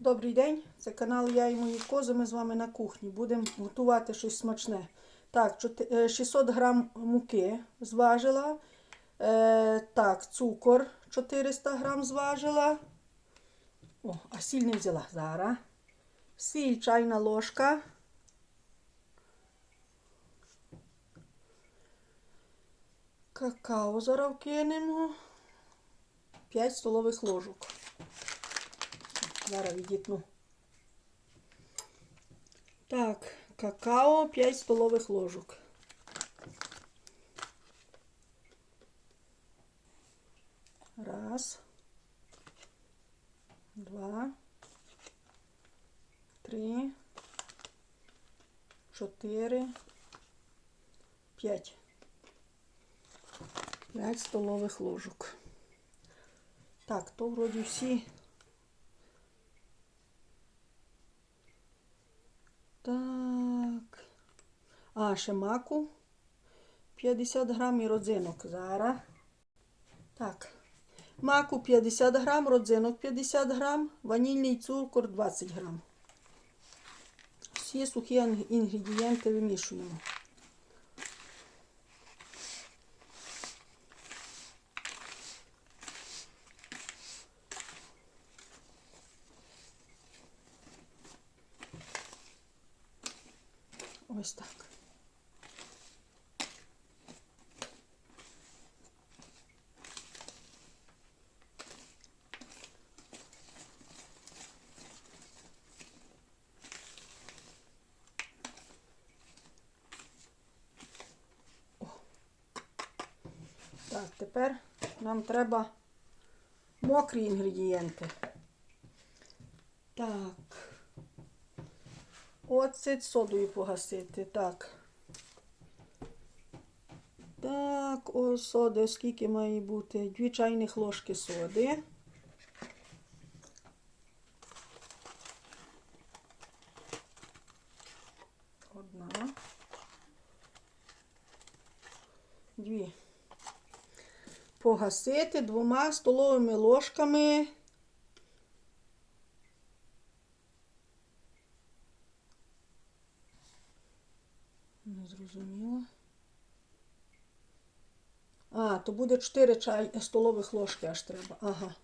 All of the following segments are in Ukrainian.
Добрий день, це канал Я і мої кози. Ми з вами на кухні. Будемо готувати щось смачне. Так, е, 600 грам муки зважила. Е, так, цукор 400 грам зважила. О, а сіль не взяла зараз. Сіль чайна ложка. Какао зараз кинемо. 5 столових ложок. Зараз відітну. Так, какао 5 столових ложок. Раз. Два. Три. Чотири. П'ять. П'ять столових ложок. Так, то вроді всі. А, маку 50 грам і родзинок. Зараз. Так. Маку 50 грам, родзинок 50 грам, ванільний цукор 20 грам. Всі сухі інгредієнти вимішуємо. Ось так. Так, тепер нам треба мокрі інгредієнти. Так. Оцет содою погасити. Так. Так, о, соди, скільки має бути? Дві чайних ложки соди. Одна. Дві. Погасити двома столовими ложками. Не зрозуміла. А, то буде 4 чай, столових ложки аж треба. Ага.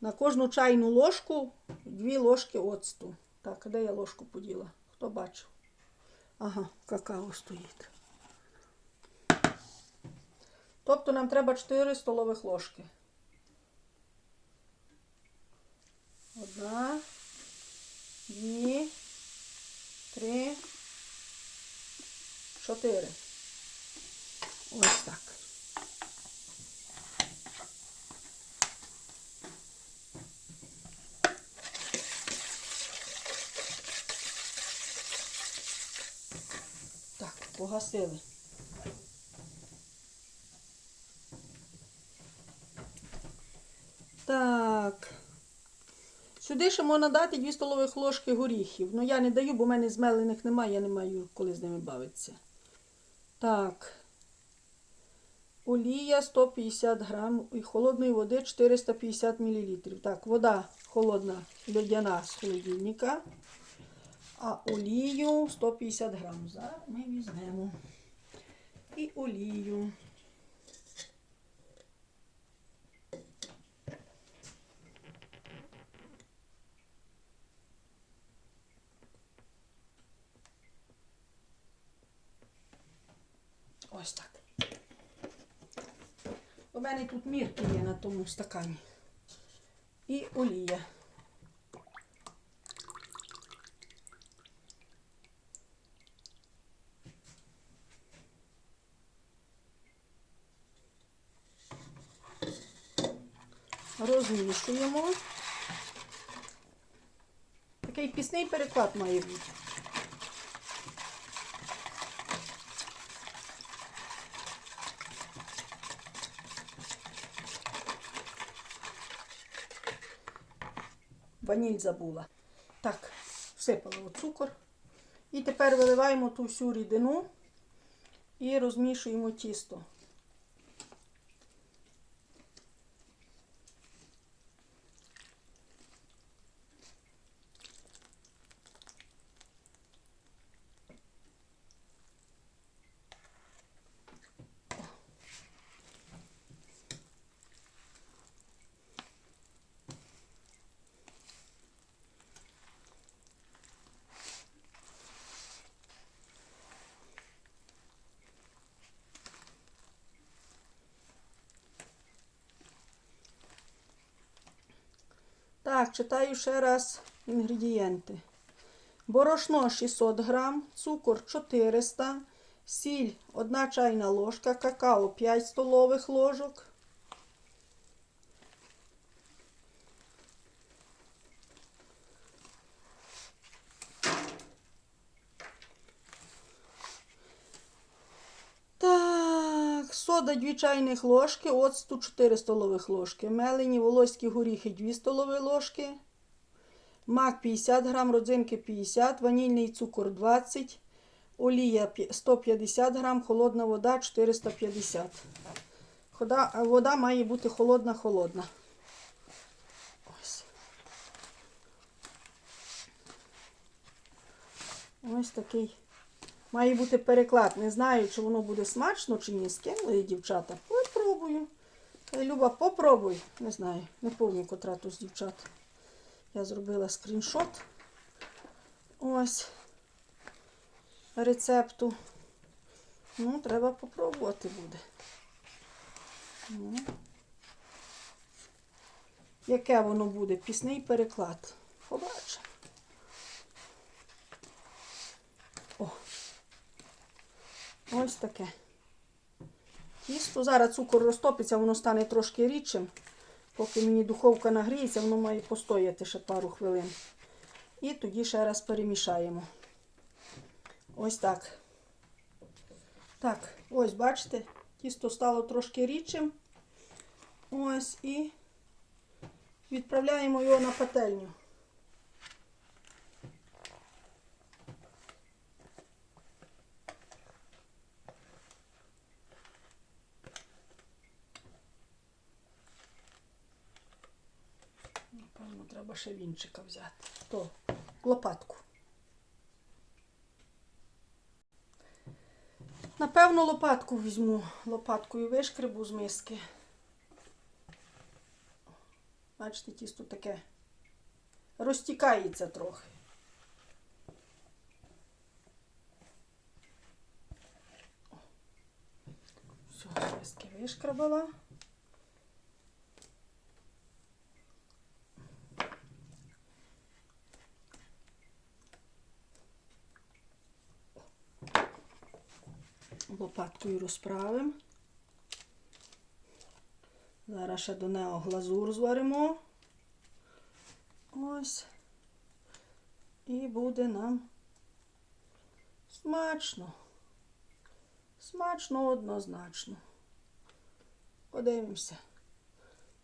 На кожну чайну ложку 2 ложки оцту. Так, де я ложку поділа? Хто бачив? Ага, какао стоїть. Тобто нам треба 4 столових ложки. Одна, дві, три, чотири. Ось так. Так, погасили. Так. Сюди ще можна дати 2 столових ложки горіхів. Ну я не даю, бо в мене змелених немає, я не маю коли з ними бавитися. Так. Олія 150 грам і холодної води 450 мл. Так, вода холодна, льодяна з холодильника. А олію 150 грам. Зараз ми візьмемо. І олію. Ось так. У мене тут мірки є на тому стакані. І олія. Розмішуємо. Такий пісний переклад має бути. Ваніль забула. Так, всипала цукор. І тепер виливаємо ту всю рідину і розмішуємо тісто. Читаю ще раз інгредієнти. Борошно 600 грам, цукор 400, сіль 1 чайна ложка, какао 5 столових ложок. Так, сода 2 чайних ложки, оцту 4 столових ложки, мелені волоські горіхи 2 столові ложки, мак 50 грам, родзинки 50, ванільний цукор 20, олія 150 грам, холодна вода 450. Хода, вода має бути холодна-холодна. Ось. Ось такий. Має бути переклад. Не знаю, чи воно буде смачно чи ні. Скинули дівчата. Попробую. Е, Люба, попробуй. Не знаю, не пам'ятаю, котра тут з дівчат. Я зробила скріншот. Ось рецепту. Ну, треба попробувати буде. Ну. Яке воно буде? Пісний переклад. Побачимо. О. Ось таке. Тісто. Зараз цукор розтопиться, воно стане трошки рідшим. Поки мені духовка нагріється, воно має постояти ще пару хвилин. І тоді ще раз перемішаємо. Ось так. Так, ось, бачите, тісто стало трошки рідшим. Ось і відправляємо його на пательню. Напевно, треба ще вінчика взяти. То, лопатку. Напевно, лопатку візьму. Лопаткою вишкребу з миски. Бачите, тісто таке розтікається трохи. Все, миски вишкрабала. Лопаткою розправимо. Зараз ще до нього глазур зваримо. Ось. І буде нам смачно. Смачно однозначно. Подивимося.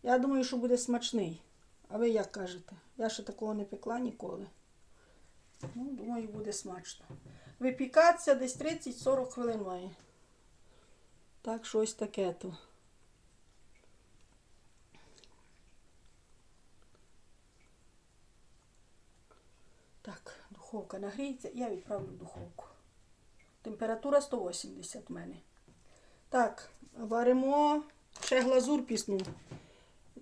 Я думаю, що буде смачний. А ви як кажете? Я ще такого не пекла ніколи. Ну, думаю, буде смачно. Випікатися десь 30-40 хвилин має. Так, щось таке то. Так, духовка нагріється, я відправлю в духовку. Температура 180 в мене. Так, варимо ще глазур пісну.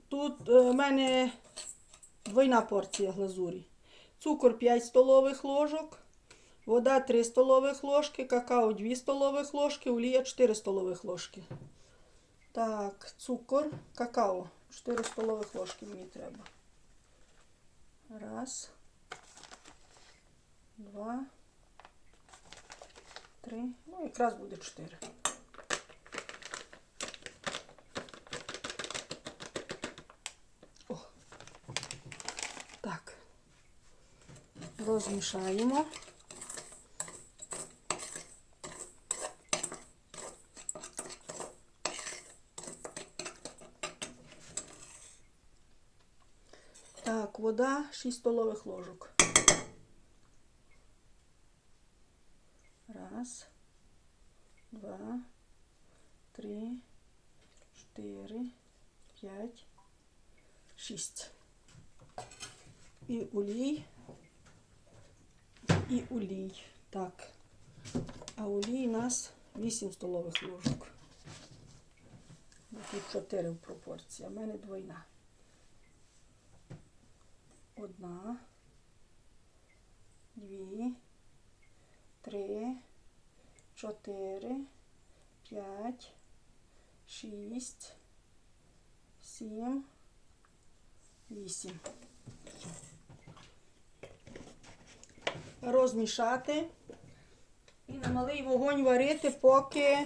Тут е, в мене двойна порція глазурі. Цукор 5 столових ложок, вода 3 столових ложки, какао 2 столових ложки, олія 4 столових ложки. Так, цукор, какао 4 столових ложки мені треба. Раз. Два. Три. Ну, якраз буде чотири. О. Так. Розмішаємо. Так, вода 6 столових ложок. Раз, два, три, чотири, п'ять, шість. І олій. І олій. Так. А олій у нас 8 столових ложок. Тут 4 в пропорції, а в мене двойна. Одна, дві, три, чотири, п'ять, шість, сім, 8. Розмішати і на малий вогонь варити, поки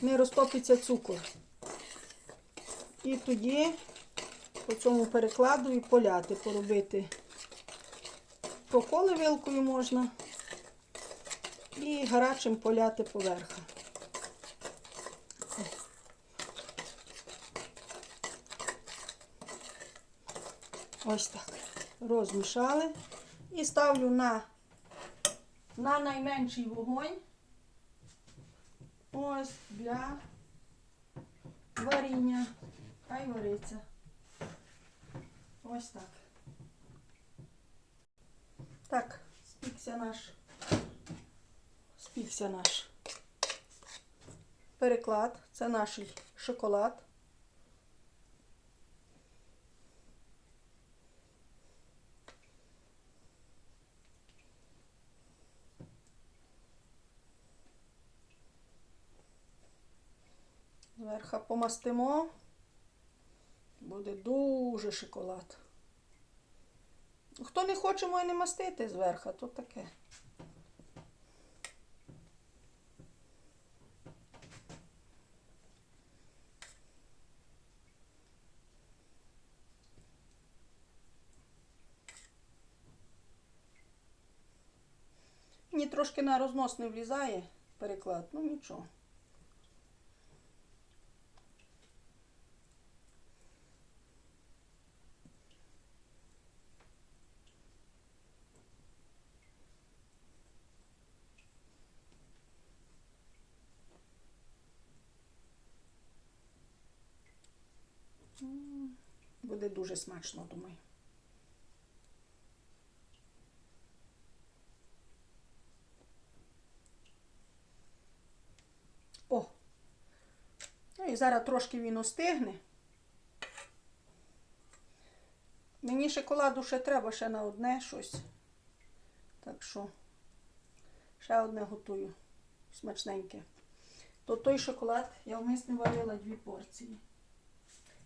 не розтопиться цукор. І тоді по цьому перекладу і поляти, поробити. Проколи вилкою можна і гарячим поляти поверха. Ось так. Розмішали. І ставлю на, на найменший вогонь. Ось для варіння. Хай вариться. Ось так. Так, спікся наш. Спікся наш переклад. Це наш шоколад. Зверху помастимо. Буде дуже шоколад. Хто не хоче, може не мастити зверху, то таке. Мені трошки на рознос не влізає переклад, ну нічого. Буде дуже смачно, думаю. О! Ну і зараз трошки він остигне. Мені шоколаду ще треба ще на одне щось. Так що ще одне готую. Смачненьке. То той шоколад я вмисне варила дві порції.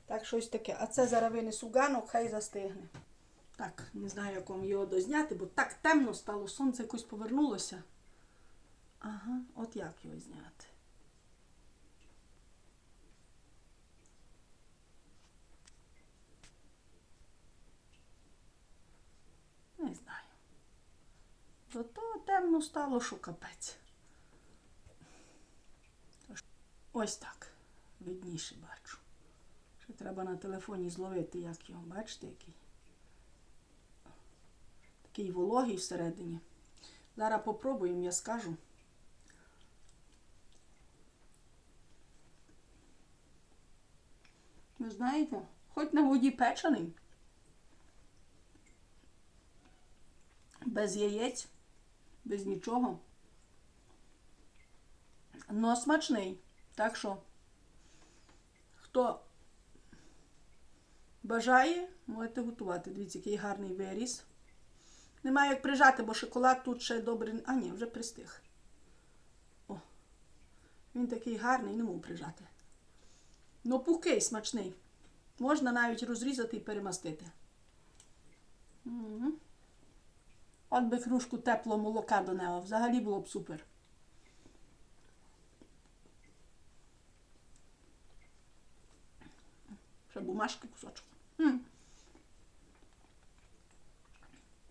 Так, щось таке. А це зараз винесу хай застигне. Так, не знаю, як вам його дозняти, бо так темно стало, сонце якось повернулося. Ага, от як його зняти. Не знаю. Зато темно стало, що капець. Ось так. Видніше бачу. Треба на телефоні зловити, як його. Бачите, який? Такий вологий всередині. Зараз попробуємо, я скажу. Ви знаєте, хоч на воді печений, без яєць, без нічого. Но смачний. Так що, хто бажає, можете готувати. Дивіться, який гарний виріс. Немає як прижати, бо шоколад тут ще добре. А ні, вже пристиг. О, він такий гарний, не можу прижати. Ну, пухкий, смачний. Можна навіть розрізати і перемастити. От би кружку теплого молока до нього. Взагалі було б супер. Ще бумажки кусочок.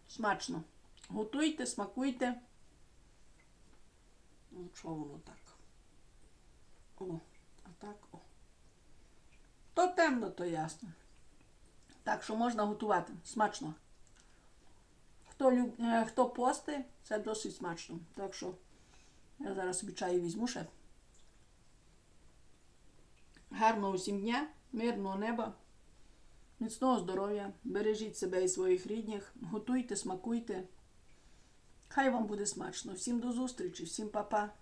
Смачно. Готуйте, смакуйте. Ну, що воно так? О, а так, о. То темно, то ясно. Так що можна готувати. Смачно. Хто, люб... е, Хто пости, це досить смачно. Так що я зараз собі чаю візьму ще. Гарного усім дня, мирного неба, міцного здоров'я, бережіть себе і своїх рідних, готуйте, смакуйте. Хай вам буде смачно. Всім до зустрічі, всім па-па.